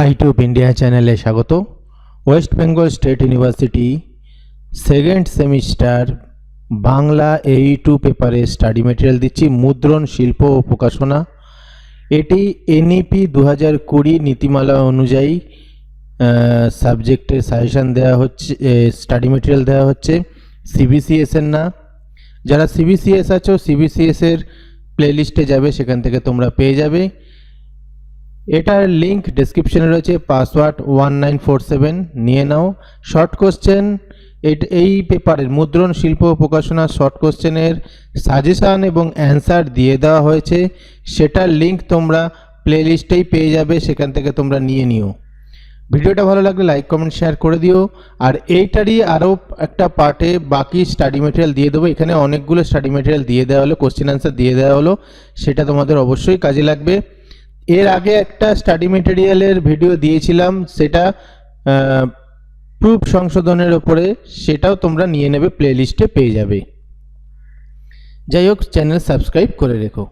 আইটিউব India চ্যানেলে স্বাগত। West Bengal State University second semester Bangla এই টু পেপারে স্টাডি মেটেরিয়াল দিচ্ছি, মুদ্রণ, শিল্প ও প্রকাশনা। এটি এনইপি দু হাজার কুড়ি নীতিমালা অনুযায়ী সাবজেক্টের সাজেশন দেওয়া হচ্ছে স্টাডি মেটেরিয়াল দেওয়া হচ্ছে। সিবিসিএস এর না। যারা সিবিসিএস আছো সিবিসিএস এর প্লেলিস্টে যাবে, সেখান থেকে তোমরা পেয়ে যাবে। এটার লিংক ডেসক্রিপশনে রয়েছে password one nine four seven নিয়ে নাও। শর্ট কোশ্চেন এই পেপারের মুদ্রণ শিল্প প্রকাশনা শর্ট কোশ্চেনের সাজেশান এবং অ্যান্সার দিয়ে দেওয়া হয়েছে। সেটার লিঙ্ক তোমরা প্লেলিস্টেই পেয়ে যাবে, সেখান থেকে তোমরা নিয়ে নিও। ভিডিওটা ভালো লাগলে লাইক কমেন্ট শেয়ার করে দিও। আর এইটারই আরও একটা পার্টে বাকি স্টাডি মেটেরিয়াল দিয়ে দেবো। এখানে অনেকগুলো স্টাডি মেটেরিয়াল দিয়ে দেওয়া হলো কোশ্চেন অ্যান্সার দিয়ে দেওয়া হলো। সেটা তোমাদের অবশ্যই কাজে লাগবে। এর আগে একটা স্টাডি মেটেরিয়ালের ভিডিও দিয়েছিলাম, সেটা প্রুফ সংশোধনের ওপরে, সেটাও তোমরা নিয়ে নেবে প্লেলিস্টে পেয়ে যাবে। যাই হোক চ্যানেল সাবস্ক্রাইব করে রেখো।